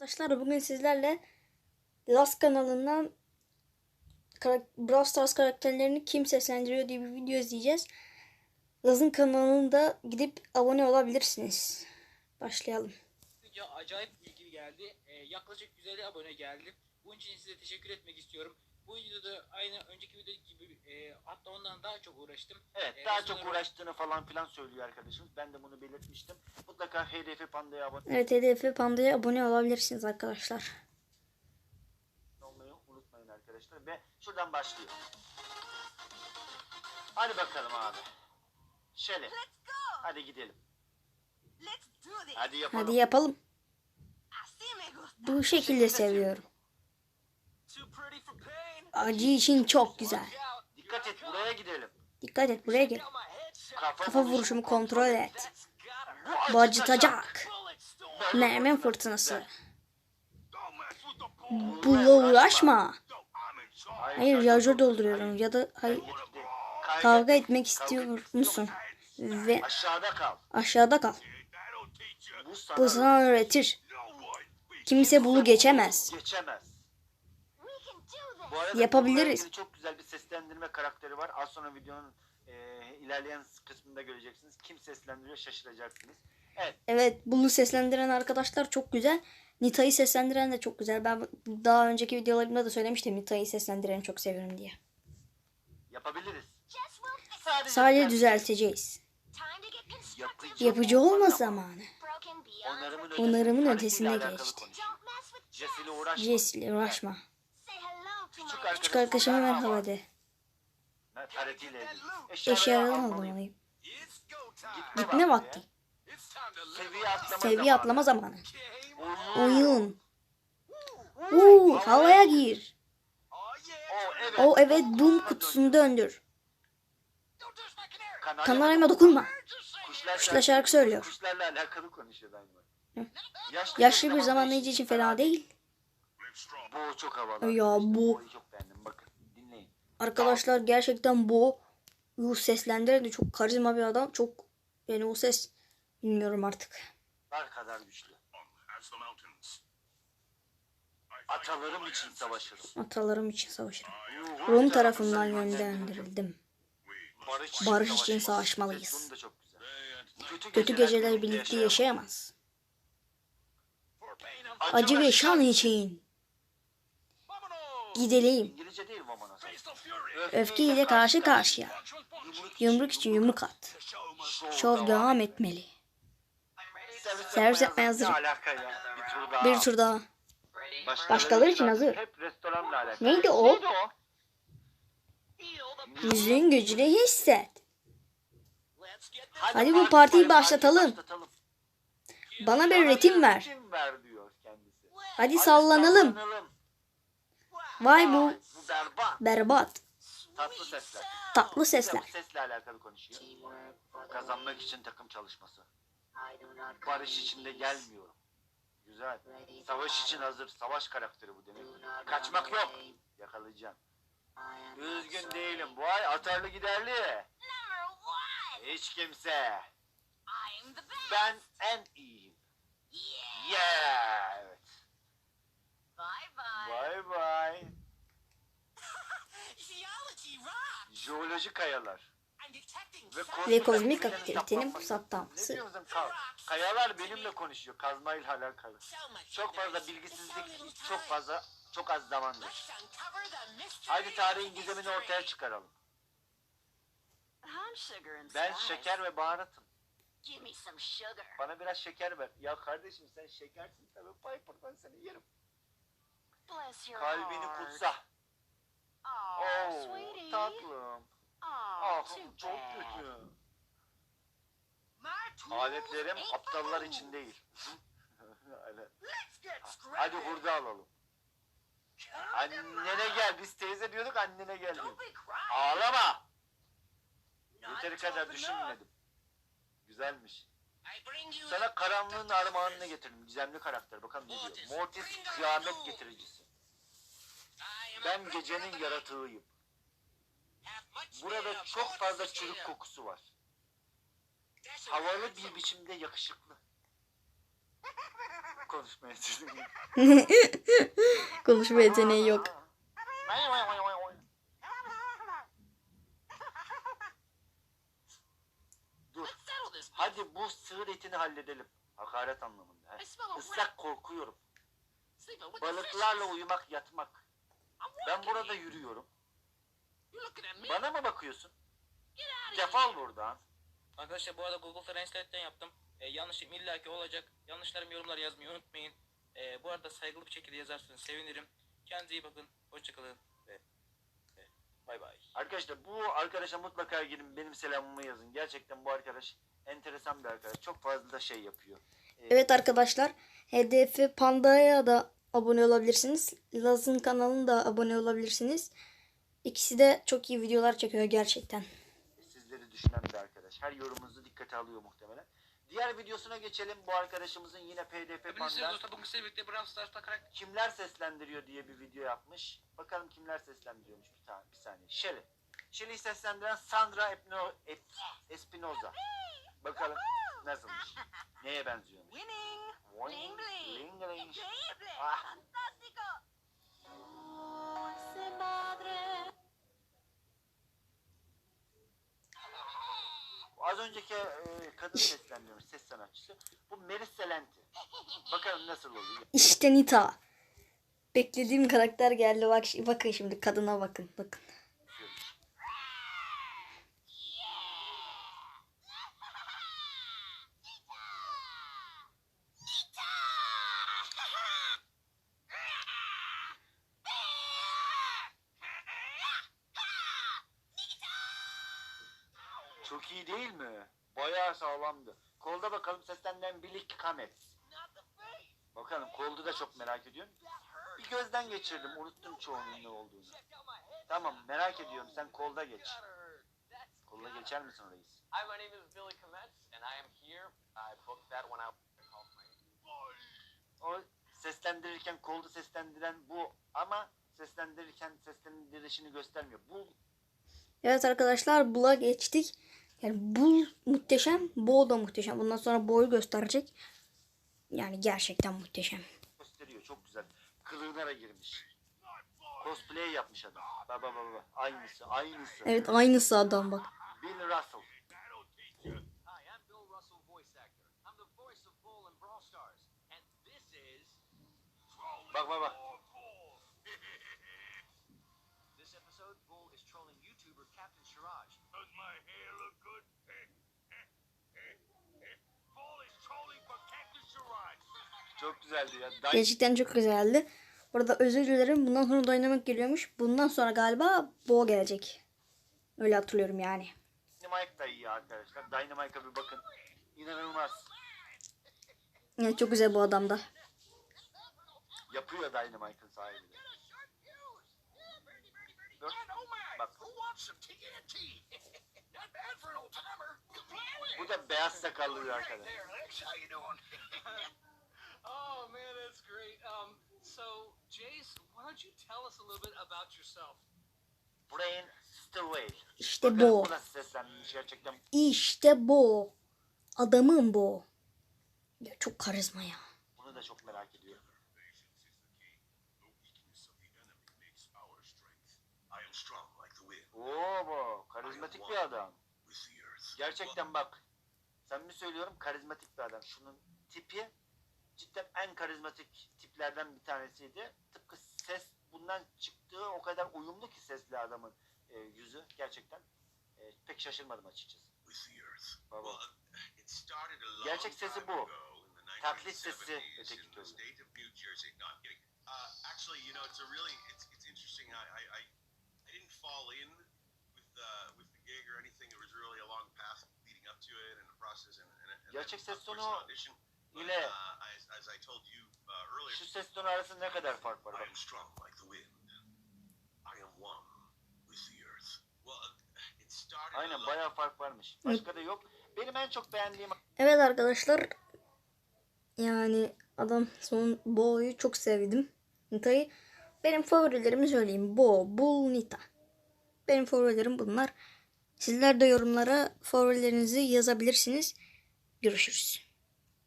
Arkadaşlar bugün sizlerle Last kanalından Brawl Stars karakterlerini kim seslendiriyor diye bir video izleyeceğiz. Laz'ın kanalında gidip abone olabilirsiniz. Başlayalım. Acayip ilgili geldi. Ee, yaklaşık 150 abone geldi. Bunun için size teşekkür etmek istiyorum. Videoda aynı önceki video gibi e, hatta ondan daha çok uğraştım. Evet Ee, daha çok uğraştığını falan filan söylüyor arkadaşımız. Ben de bunu belirtmiştim. Mutlaka HDF Panda'ya abone Evet HDF Panda'ya abone olabilirsiniz arkadaşlar. olmayı unutmayın arkadaşlar. Ve şuradan başlıyor. Hadi bakalım abi. Şöyle. Hadi gidelim. Let's do this. Hadi yapalım. Hadi yapalım. Bu şekilde seviyorum. Acı için çok güzel. Dikkat et buraya gidelim. Dikkat et buraya gel. Kafa, Kafa vuruşumu kontrol et. Bu acıtacak. Mermi fırtınası. Bula uğraşma. Hayır şarjör dolduruyorum ya da hayır Kavga, etmek istiyor musun? Ve Aşağıda kal. aşağıda kal. Bu sana, Bu sana öğretir. Kimse bunu geçemez. geçemez. Bu arada Yapabiliriz. çok güzel bir seslendirme karakteri var. Az sonra videonun e, ilerleyen kısmında göreceksiniz. Kim seslendiriyor şaşıracaksınız. Evet. Evet bunu seslendiren arkadaşlar çok güzel. Nita'yı seslendiren de çok güzel. Ben daha önceki videolarımda da söylemiştim Nita'yı seslendireni çok seviyorum diye. Yapabiliriz. Sadece, Sadece düzelteceğiz. Yapıcı Yapıcı olma zamanı. Onarımın, Onarımın ötesinde geçti. konuşuyor. Don't mess with Jess ile Jess. uğraşma. Jess uğraşma. Küçük arkadaşıma merhaba de. Eşyalarını almalıyım. Gitme vakti. Seviye atlama zamanı. Oyun. Uuu havaya gir. O evet. Bum kutusunu döndür. Kanaryama dokunma. Kuşlar, Kuşlar şarkı söylüyor. Yaşlı bir zamanlayıcı için fena değil. Bu çok havalı. Ya bu. Çok beğendim bakın dinleyin. Arkadaşlar gerçekten bu bu seslendiren de çok karizma bir adam. Çok yani o ses bilmiyorum artık. Dar kadar güçlü. Atalarım için savaşırım. Atalarım için savaşırım. Rum tarafından yönlendirildim. Barış, Barış için savaşmalıyız. Kötü, Kötü geceler birlikte yaşayamaz. Acı ve şan için Vamonos. Öfkeyle karşı karşıya. Yumruk için yumruk at. Şov devam etmeli. servis yapmaya hazırım. Bir tur daha. Başkaları, için hazır. Neydi o? Yüzün gücünü hisset. Hadi bu parti- partiyi başlatalım. Bana bir ritim ver. Hadi sallanalım. Vay bu berbat. berbat. Tatlı sesler. Tatlı sesler. Bu sesle alakalı konuşuyor. Kazanmak için takım çalışması. Barış içinde gelmiyorum. Güzel. Savaş için hazır. Savaş karakteri bu demek. Kaçmak yok. Yakalayacağım. Üzgün değilim. Bu ay atarlı giderli. Hiç kimse. Ben en iyiyim. Jeoloji kayalar. Ve signs Ve kozmik aktivitenin. Ne diyorsun Ka- Kayalar benimle konuşuyor. Kazmayla alakalı. so much Çok fazla bilgisizlik, çok fazla, çok az zamandır. Haydi tarihin gizemini ortaya çıkaralım. Ben şeker ve baharatım. Bana biraz şeker ver. Ya kardeşim sen şekersin tabii. Piper'dan seni yerim. Kalbini kutsa. Oh, tatlım. Too çok kötü. Aletlerim aptallar için değil. Hadi hurda alalım. Annene gel. Biz teyze diyorduk annene gel. Ağlama. Yeteri kadar düşünmedim. Güzelmiş. Sana karanlığın armağanını getirdim. Gizemli karakter. Bakalım ne diyor. Mortis kıyamet getiricisi. Ben gecenin yaratığıyım. Burada çok fazla çürük kokusu var. Havalı bir biçimde yakışıklı. konuşmaya çalışıyorum. Konuşma yeteneği yok. Dur. Hadi bu sığır etini halledelim. Hakaret anlamında. he. Islak korkuyorum. Balıklarla uyumak yatmak. Ben burada yürüyorum. You looking at me? Bana mı bakıyorsun? Defol buradan. Arkadaşlar bu arada Google Translate'ten yaptım. E, yanlışım illaki olacak. Yanlışlarım yorumlara yazmayı unutmayın. E, bu arada saygılı bir şekilde yazarsanız sevinirim. Kendinize iyi bakın. Hoşçakalın. Ve, ve bay bay. Arkadaşlar bu arkadaşa mutlaka girin benim selamımı yazın. Gerçekten bu arkadaş enteresan bir arkadaş. Çok fazla da şey yapıyor. Ee, Evet arkadaşlar. Hedefi Panda'ya da abone olabilirsiniz. Laz'ın kanalına da abone olabilirsiniz. İkisi de çok iyi videolar çekiyor gerçekten. Sizleri düşünen bir arkadaş. Her yorumunuzu dikkate alıyor muhtemelen. Diğer videosuna geçelim. Bu arkadaşımızın yine PDF Hepinize Panda dostlar bugün sizlerle birlikte Brawl Stars'ta karakter kimler seslendiriyor diye bir video yapmış. Bakalım kimler seslendiriyormuş bir tane bir saniye. Shelly. Shelly'yi seslendiren Sandra Epno, Ep- Espinoza. Bakalım nasılmış. Neye benziyormuş. Winning. Bling. bling, bling. Increíble. Ah. Az önceki e, kadın seslendiriyormuş ses sanatçısı. Bu Meris Selenti. Bakalım nasıl oluyor. İşte Nita. Beklediğim karakter geldi. Bak, bakın şimdi kadına bakın. Bakın. Çok iyi değil mi? Bayağı sağlamdı. Kolda bakalım seslendiren Billy Kamet. Bakalım kolda da çok merak ediyorum. Bir gözden geçirdim. Unuttum çoğunun ne olduğunu. Tamam merak ediyorum. Sen kolda geç. Kolda geçer misin reis? Hi, my name is Billy Kometz, and I am here. I booked that when I called my. O seslendirirken kolda seslendiren bu ama seslendirirken seslendirişini göstermiyor. Bu Evet arkadaşlar Bull'a geçtik. Yani Bull muhteşem. Bo da muhteşem. Bundan sonra Bo'yu gösterecek. Yani gerçekten muhteşem. gösteriyor. Çok güzel. Kılığına girmiş. Cosplay yapmış adam. Baba baba. Aynısı, aynısı. Evet aynısı adam bak. Bill Russell. Hi, I'm Bill Çok güzeldi ya. Dy- Gerçekten çok güzeldi. Burada özür dilerim. Bundan sonra Dynamic geliyormuş. Bundan sonra galiba Bo gelecek. Öyle hatırlıyorum yani. Dynamite da iyi arkadaşlar. Dynamite'a bir bakın. İnanılmaz. Yani çok güzel bu adam da. Yapıyor Dynamite'ın sahibi. Dur. Bak. Bu da beyaz sakallı bir arkadaş. Oh man, that's great. Um, so Jace, why don't you tell us a little bit about yourself? Brain Stillwell. İşte bu nasıl seslenmiş gerçekten. İşte Bo. Adamın Bo. Ya çok karizma ya. Bunu da çok merak ediyorum. Oo bu. Karizmatik bir adam. Gerçekten bak. Sen mi söylüyorum karizmatik bir adam. Şunun tipi cidden en karizmatik tiplerden bir tanesiydi. Tıpkı ses bundan çıktığı o kadar uyumlu ki sesli adamın e, yüzü gerçekten. E, pek şaşırmadım açıkçası. Baba. Gerçek sesi bu. Taklit sesi 1970s öteki türlü. state of New Jersey. No, I'm kidding. Uh, actually, you know, it's a really, it's, it's interesting. I, I, I, I didn't fall in with uh, with the gig or anything. It was really a long path leading up to it and the process and, and, and Gerçek ses tonu ile uh, şu ses tonu arasında ne kadar fark var I bak. am strong like the wind. I am one with the earth. Well, uh, it started a Aynen bayağı fark varmış. Başka da yok. Benim en çok beğendiğim Evet arkadaşlar. Yani adam son Bo'yu çok sevdim. Nita'yı. Benim favorilerimi söyleyeyim. Bo, Bull, Nita. Benim favorilerim bunlar. Sizler de yorumlara favorilerinizi yazabilirsiniz. Görüşürüz.